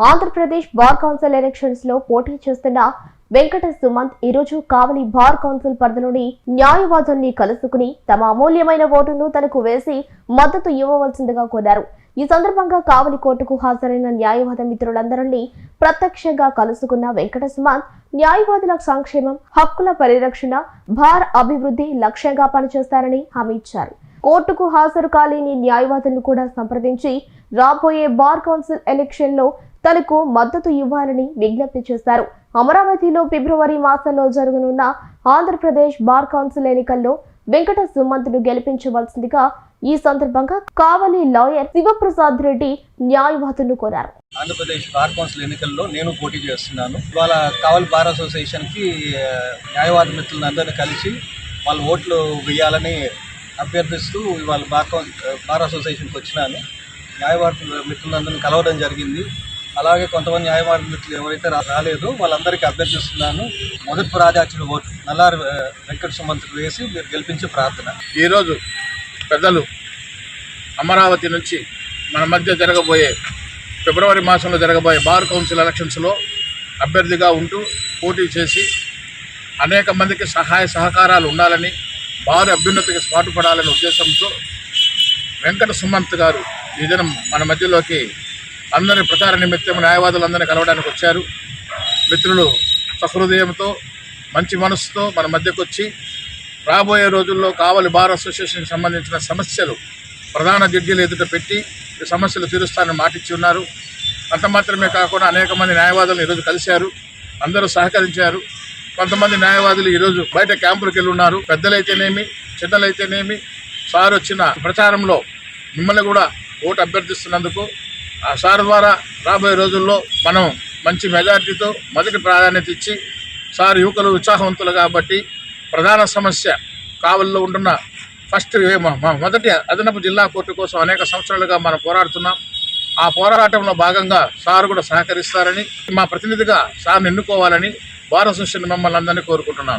Andhra Pradesh bar council ఎలక్షన్స్లో పోటీ చేస్తున్న వెంకట సుమంత్ ఈరోజు కావలి బార్ కౌన్సిల్ పరిధిలోని న్యాయవాదుల్ని కలుసుకుని తమ అమూల్యమైన ఓటును తనకు వేసి మద్దతు ఇవ్వవలసిందిగా కోరారు. ఈ సందర్భంగా కావలి కోర్టుకు హాజరైన న్యాయవాద మిత్రులందరినీ ప్రత్యక్షంగా కలుసుకున్న వెంకట సుమంత్ న్యాయవాదుల సంక్షేమం హక్కుల పరిరక్షణ భార్ అభివృద్ధి లక్ష్యంగా పనిచేస్తారని హామీ ఇచ్చారు. కోర్టుకు హాజరు కాలేని న్యాయవాదులను కూడా సంప్రదించి రాబోయే బార్ కౌన్సిల్ ఎలక్షన్లో తనకు మద్దతు ఇవ్వాలని విజ్ఞప్తి చేశారు. అమరావతిలో ఫిబ్రవరి మాసంలో జరగనున్న ఆంధ్రప్రదేశ్ బార్ కౌన్సిల్ ఎన్నికల్లో వెంకట సుమంత్ను గెలిపించవలసిందిగా ఈ సందర్భంగా కావలి లాయర్ శివప్రసాద్ రెడ్డి న్యాయవాదులు కోరారు. ఆంధ్రప్రదేశ్ బార్ కౌన్సిల్ ఎన్నికల్లో నేను పోటీ చేస్తున్నాను. ఇవాళ కావలి బార్ అసోసియేషన్కి న్యాయవాద మిత్రులందరినీ కలిసి వాళ్ళ ఓట్లు వేయాలని అభ్యర్థిస్తూ ఇవాళ బార్ కౌన్ బార్ అసోసియేషన్కి వచ్చినాను. న్యాయవాద మిత్రులందరినీ కలవడం జరిగింది. అలాగే కొంతమంది న్యాయవాద ఎవరైతే రా- వాళ్ళందరికీ అభ్యర్థిస్తున్నాను మొదటి ప్రాధాన్యత ఓటు నల్లారి వెంకట సుమంత్కి వేసి మీరు గెలిపించే ప్రార్థన. ఈరోజు పెద్దలు అమరావతి నుంచి మన మధ్య జరగబోయే ఫిబ్రవరి మాసంలో జరగబోయే బార్ కౌన్సిల్ ఎలక్షన్స్లో అభ్యర్థిగా ఉంటూ పోటీ చేసి అనేక మందికి సహాయ సహకారాలు ఉండాలని బార్ అభ్యున్నతికి పాటుపడాలనే ఉద్దేశంతో వెంకట సుమంత్ గారు ఈ దినం మన మధ్యలోకి అందరి ప్రచార నిమిత్తం న్యాయవాదులందరినీ కలవడానికి వచ్చారు. మిత్రులు సహృదయంతో మంచి మనసుతో మన మధ్యకు వచ్చి రాబోయే రోజుల్లో కావలి బార్ అసోసియేషన్కి సంబంధించిన సమస్యలు ప్రధాన జడ్జీలు ఎదుట పెట్టి ఈ సమస్యలు తీరుస్తానని మాటిచ్చి ఉన్నారు. అంత మాత్రమే కాకుండా అనేక మంది న్యాయవాదులు ఈరోజు కలిశారు అందరూ సహకరించారు. కొంతమంది న్యాయవాదులు ఈరోజు బయట క్యాంపులకు వెళ్ళి ఉన్నారు పెద్దలైతేనేమి చిన్నలైతేనేమి సార్ వచ్చిన ప్రచారంలో మిమ్మల్ని కూడా ఓటు అభ్యర్థిస్తున్నందుకు ఆ సార్ ద్వారా రాబోయే రోజుల్లో మనం మంచి మెజార్టీతో మొదటి ప్రాధాన్యత ఇచ్చి సార్ యువకులు ఉత్సాహవంతులు కాబట్టి ప్రధాన సమస్య కావల్లో ఉంటున్న ఫస్ట్ మొదటి అదనపు జిల్లా కోర్టు కోసం అనేక సంవత్సరాలుగా మనం పోరాడుతున్నాం. ఆ పోరాటంలో భాగంగా సార్ కూడా సహకరిస్తారని మా ప్రతినిధిగా సార్ని ఎన్నుకోవాలని భారత అసోసియేషన్ మిమ్మల్ని అందరినీ కోరుకుంటున్నాను.